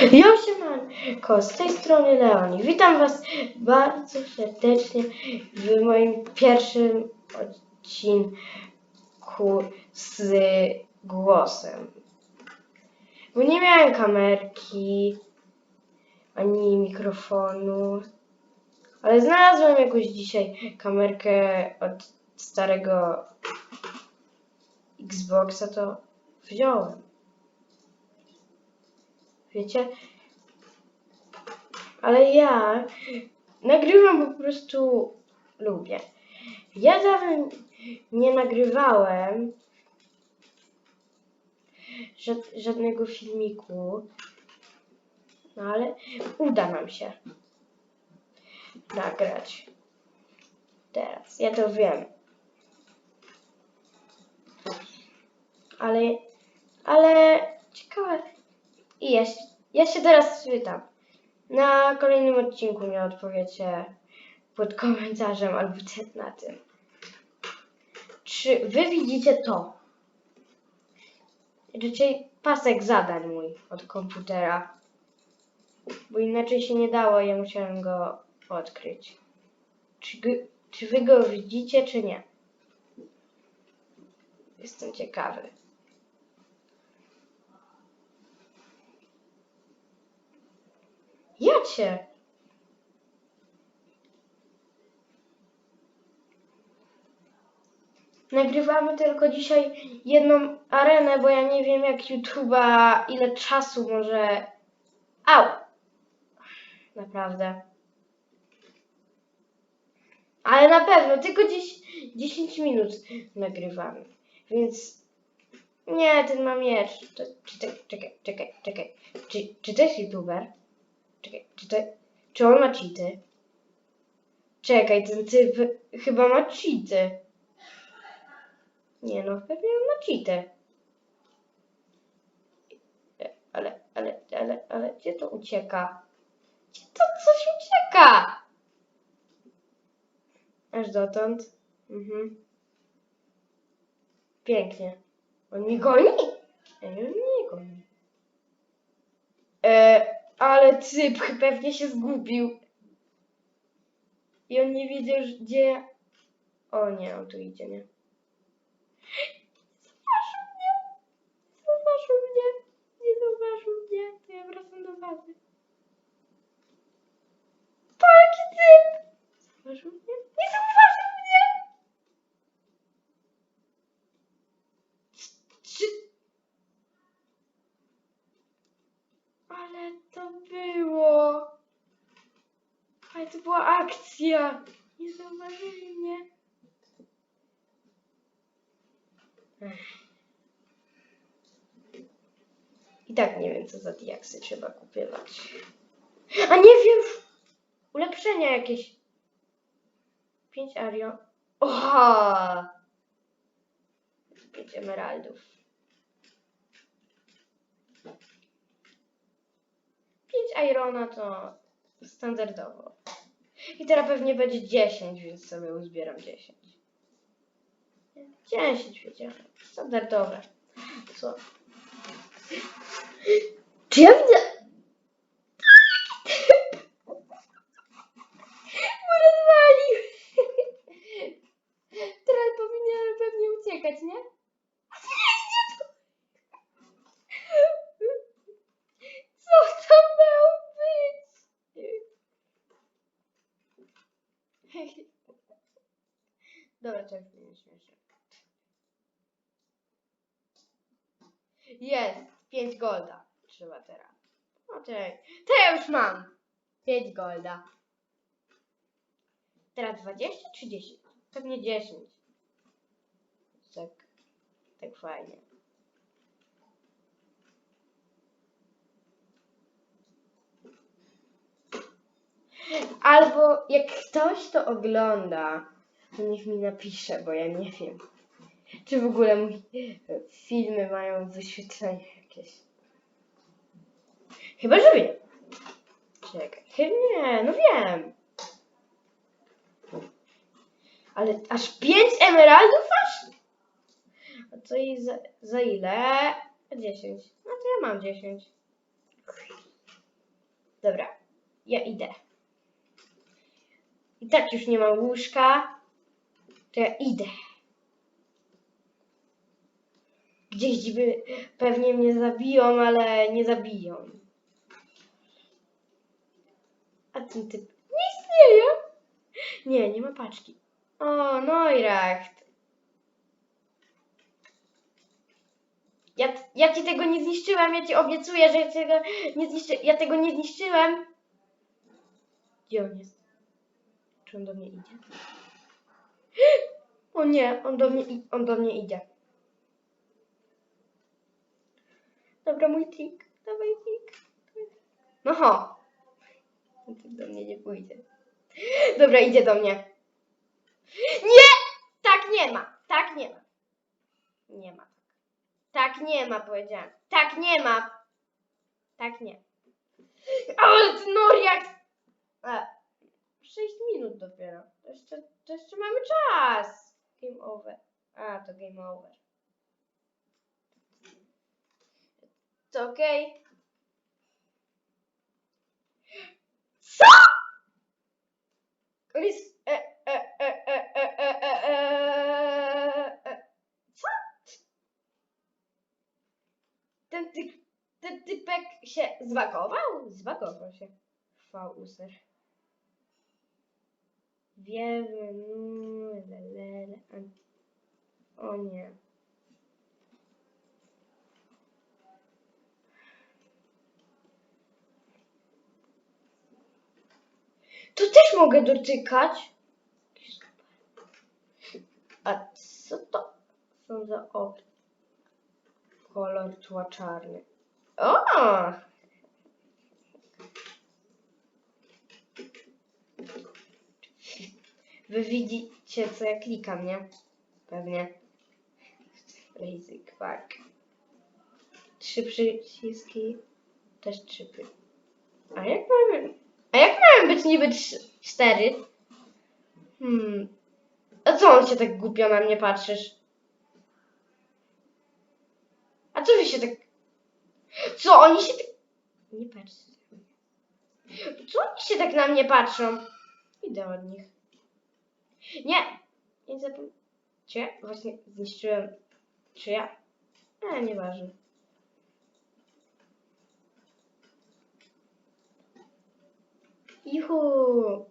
Ja siemanko, z tej strony Leoni. Witam Was bardzo serdecznie w moim pierwszym odcinku z głosem. Bo nie miałem kamerki ani mikrofonu, ale znalazłem jakoś dzisiaj kamerkę od starego Xboxa, to wziąłem. Wiecie? Ale ja nagrywam po prostu lubię. Ja dawno nie nagrywałem żad, żadnego filmiku, no ale uda nam się nagrać. Teraz, ja to wiem. Ale, ale ciekawe. I ja, ja się teraz pytam. Na kolejnym odcinku mi odpowiecie pod komentarzem albo na tym. Czy wy widzicie to? Raczej pasek zadań mój od komputera. Bo inaczej się nie dało, ja musiałem go odkryć. Czy, czy wy go widzicie, czy nie? Jestem ciekawy. Ja cię. Nagrywamy tylko dzisiaj jedną arenę, bo ja nie wiem jak YouTube'a, ile czasu może... Au! Naprawdę. Ale na pewno, tylko dziś, 10 minut nagrywamy. Więc... Nie, ten ma miecz. To, czy to, czekaj, czekaj, czekaj. Czy, czy to jest YouTuber? Czekaj, czy to... Czy on ma cheaty? Czekaj, ten typ chyba ma cheaty. Nie no, pewnie on ma cheaty. Ale, ale, ale, ale, gdzie to ucieka? Gdzie to coś ucieka? Aż dotąd. Mhm. Pięknie. On mnie goni? Ej, on mnie nie goni. E, ale typ pewnie się zgubił. I on nie wiedział, gdzie. O nie, on tu idzie, nie? Zauważył mnie! Zauważył mnie! Nie zauważył mnie! To ja wracam do bazy. To jaki typ! Zauważył mnie? Nie zauważył mnie! Czy... Ale to było... Ale to była akcja! Nie zauważyli mnie. I tak nie wiem, co za diaksy trzeba kupować. A nie wiem! Ulepszenia jakieś. Pięć ario. Oha! Pięć emeraldów. Pięć irona to standardowo. I teraz pewnie będzie 10, więc sobie uzbieram 10. 10 wiedziałem. Standardowe. Co? Czy ja widzę... Bo rozwalił. Teraz powinien pewnie uciekać, nie? Co to miało być? Dobra, Jest! 5 golda. Trzeba teraz. No to, to ja już mam. 5 golda. Teraz 20 czy 10? Pewnie 10. Tak, tak fajnie. Albo jak ktoś to ogląda, to niech mi napisze, bo ja nie wiem. Czy w ogóle mój, filmy mają wyświetlenie jakieś. Chyba, że wiem. Czekaj. Nie, no wiem. Ale aż 5 emeraldów aż? A co i za, za ile? 10. No to ja mam 10. Dobra, ja idę. I tak już nie mam łóżka, to ja idę. Gdzieś dziby pewnie mnie zabiją, ale nie zabiją. A ten typ nie istnieje. Nie, nie ma paczki. O, Neuracht. Ja, ja ci tego nie zniszczyłem, ja ci obiecuję, że ja tego nie zniszczę. Ja tego nie zniszczyłem. Gdzie on jest? Czy on do mnie idzie? O nie, on do mnie, on do mnie idzie. Dobra, mój trik. Dawaj trik. No ho. Do mnie nie pójdzie. Dobra, idzie do mnie. Nie! Tak nie ma. Tak nie ma. Nie ma. Tak nie ma, powiedziałem. Tak nie ma. Tak nie. Ale Noriak! A, 6 minut dopiero. Jeszcze, to jeszcze mamy czas. Game over. A, to game over. To okej. Okay. Co? Co? Ten, ty, ten typek się zbagował? Zbagował się. V8. Nie. To też mogę dotykać. A co to są za op? Kolor tła czarny. O! Wy widzicie, co ja klikam, nie? Pewnie. Lazy Quark. Trzy przyciski. Też trzy. A jak mamy... A jak mają być niby trz- cztery? Hmm. A co on się tak głupio na mnie patrzysz? A co wy się tak... Co oni się tak... Nie patrzcie. Co oni się tak na mnie patrzą? Idę od nich. Nie! Nie zapomnijcie. Właśnie zniszczyłem... Czy ja? E, nieważne. Juhu!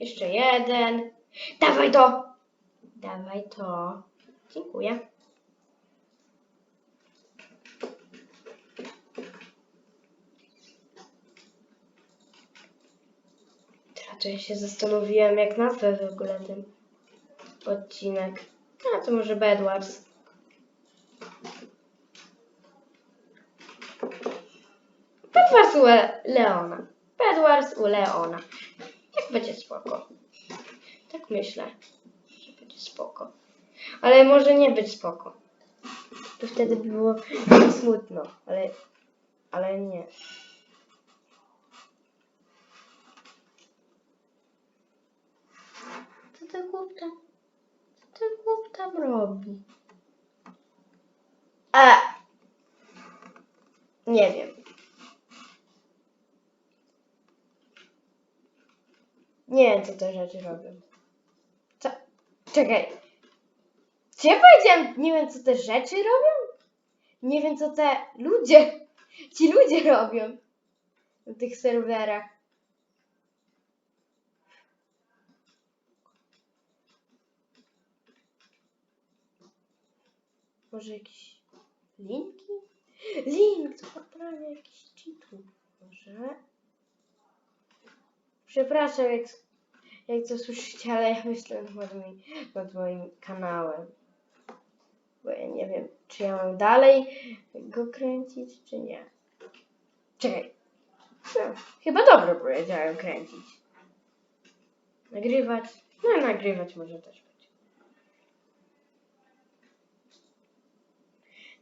Jeszcze jeden. Dawaj to! Dawaj to. Dziękuję. To ja się zastanowiłem, jak nazwę w ogóle ten odcinek. A to może Bedwars. Bedwars u Le- Leona. Bedwars u Leona. Jak będzie spoko. Tak myślę, że będzie spoko. Ale może nie być spoko. To wtedy by było smutno, ale, ale nie. Co ten chłop tam, co ten chłop tam robi? A, nie wiem. Nie wiem, co te rzeczy robią. Co? Czekaj. Czy ja nie wiem, co te rzeczy robią? Nie wiem, co te ludzie, ci ludzie robią na tych serwerach. Może jakieś linki? Link do pobrania jakichś cheatów. Może? Przepraszam, jak, jak to słyszycie, ale ja myślę nad moim, nad moim kanałem. Bo ja nie wiem, czy ja mam dalej go kręcić, czy nie. Czekaj. No, chyba dobrze powiedziałem kręcić. Nagrywać. No, nagrywać może też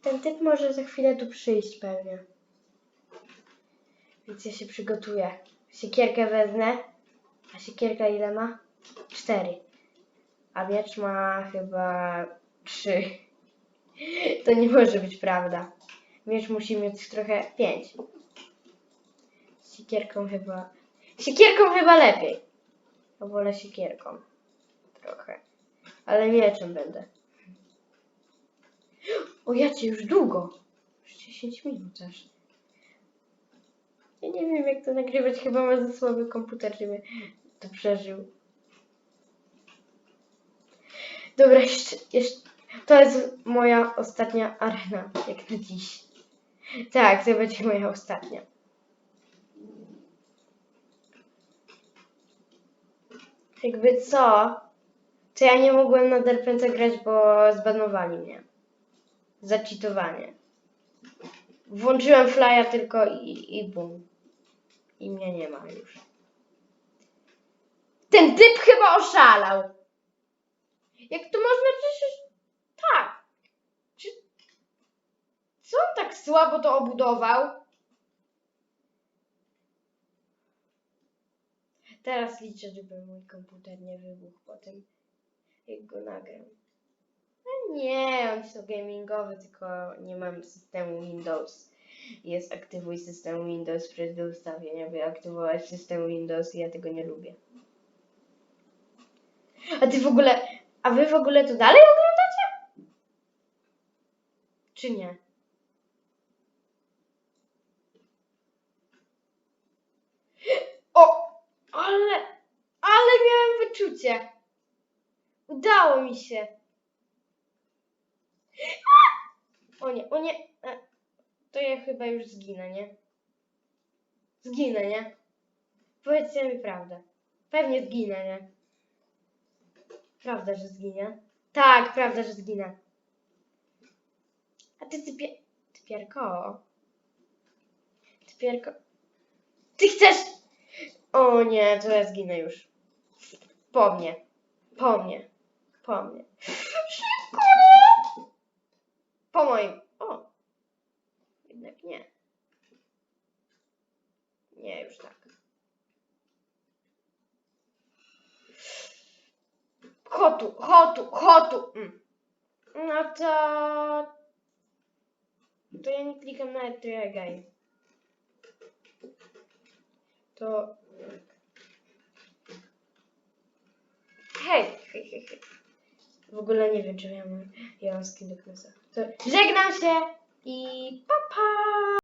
Ten typ może za chwilę tu przyjść pewnie. Więc ja się przygotuję. Siekierkę wezmę. A siekierka ile ma? Cztery. A miecz ma chyba trzy. To nie może być prawda. miecz musi mieć trochę pięć. Siekierką chyba. Siekierką chyba lepiej. Ja wolę siekierką. Trochę. Ale mieczem będę. O jacie, już długo. Już 10 minut aż. Ja nie wiem jak to nagrywać, chyba ma za słaby komputer, żeby to przeżył. Dobra, jeszcze, jeszcze. To jest moja ostatnia arena, jak na dziś. Tak, to będzie moja ostatnia. Jakby co, to ja nie mogłem na Derpence grać, bo zbanowali mnie. Za cheatowanie. Włączyłem flya tylko i, i bum. I mnie nie ma już. Ten typ chyba oszalał. Jak to można przecież... Tak. Czy... Co on tak słabo to obudował? Teraz liczę, żeby mój komputer nie wybuchł po tym, jak go nagram. Nie, on jest to gamingowy, tylko nie mam systemu Windows. Jest aktywuj system Windows przez do ustawienia, by aktywować system Windows i ja tego nie lubię. A ty w ogóle, a wy w ogóle to dalej oglądacie? Czy nie? O! Ale, ale miałem wyczucie. Udało mi się. O nie, o nie. E, To ja chyba już zginę, nie? Zginę, nie? Powiedzcie mi prawdę. Pewnie zginę, nie? Prawda, że zginę? Tak, prawda, że zginę. A ty typie... Typierko. Typierko. Ty chcesz... O nie, to ja zginę już. Po mnie. Po mnie. Po mnie. Szybko, nie! Po moim. O. Jednak nie. Nie, już tak. Chotu, chotu, chotu. Mm. No to... To ja nie klikam na try. To... Hej, hej, hej, hej. W ogóle nie wiem, czy ja mam, ja skin do. Żegnam się i pa pa!